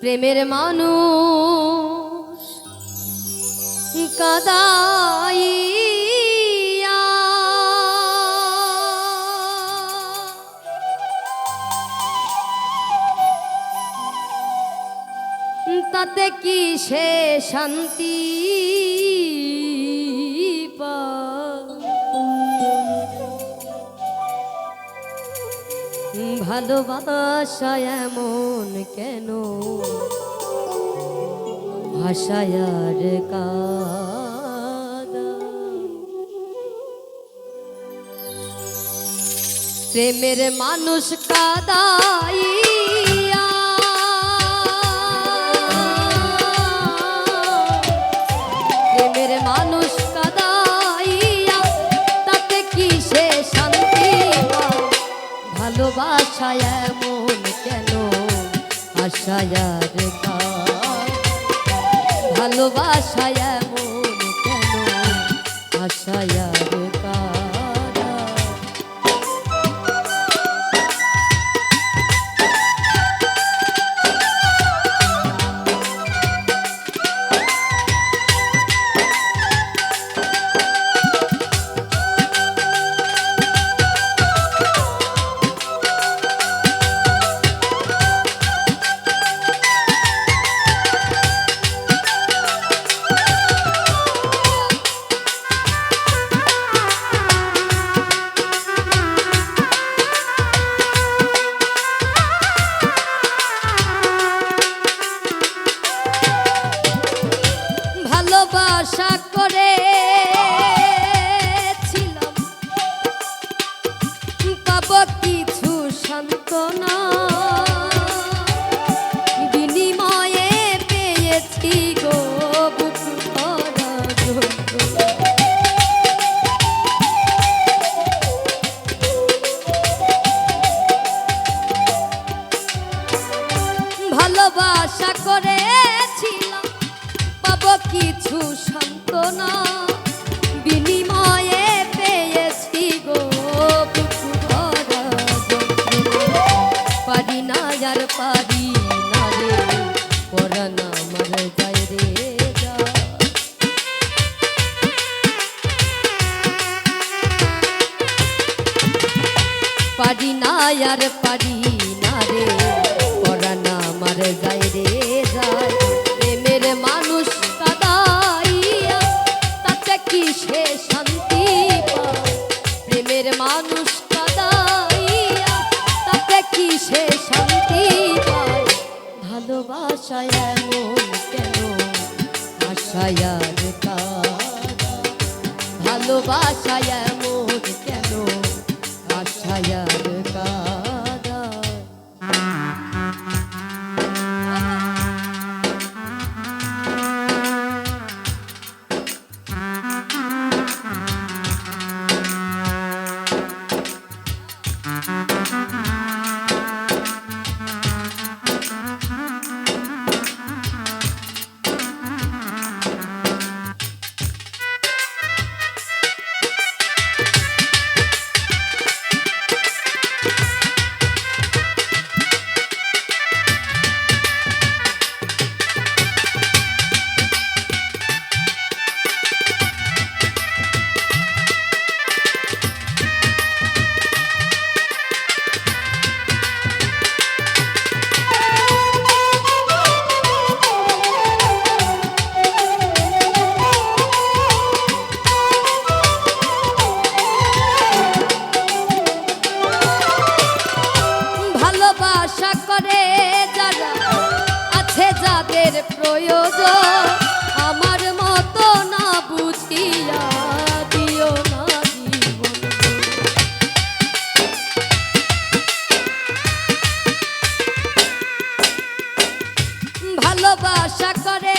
প্রেমের মানুষ কাদাইয়া। তাতে কি সে শান্তি? ভালোবাসা এমন কেন? ভাষায়ার কাদা। প্রেমের মানুষ কাদাইয়া। প্রেমের মানুষ কাদাইয়া ভালোবাসা এমন কেন? আশায় রে ভালোবাসায় কেন? আশায় ভালোবাসা করেছিলাম, পাব কিছু সান্ত্বনা বিনিময়ে পেয়েছি গো। পারি না আর পারি পারি না আর পারি এমন কেন আশায়ার কাদা এমন কেন আশায়ার আছে প্রয়োজন। আমার মতো না বুঝিয়া দিও ভালোবাসা করে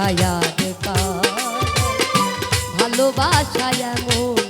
ভালোবাসায় ভালোবাসায় এমন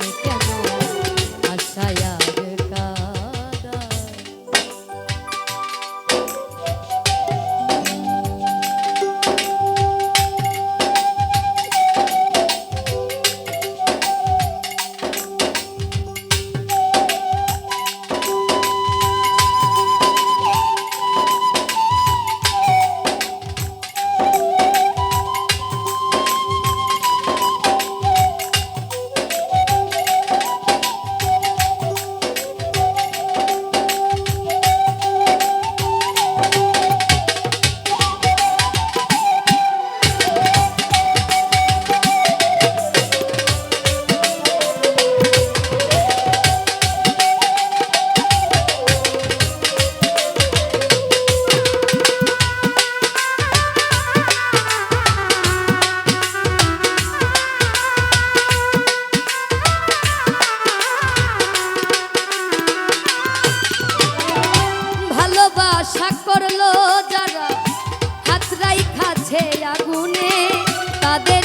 করল যারা। হাতরাই রাইখাছে আগুনে তাদের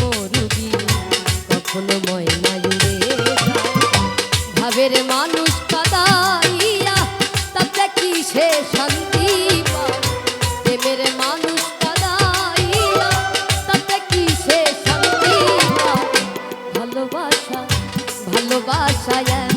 মরুবি। কখনো ময়না জুড়ে ভাবের মানুষ কাদাইয়া, তাতে কি সে শান্তি প্রেমের মানুষ কাদাইয়া, তাতে কি সে শান্তি ভালোবাসা ভালোবাসায়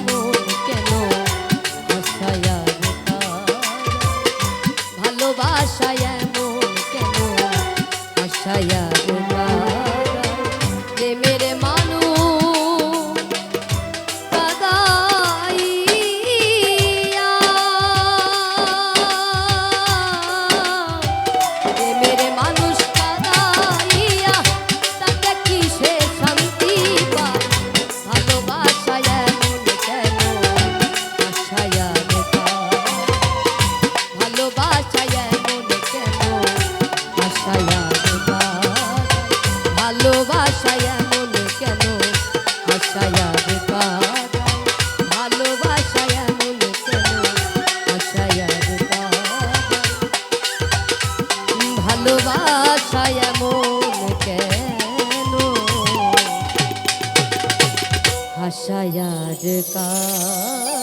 কাজ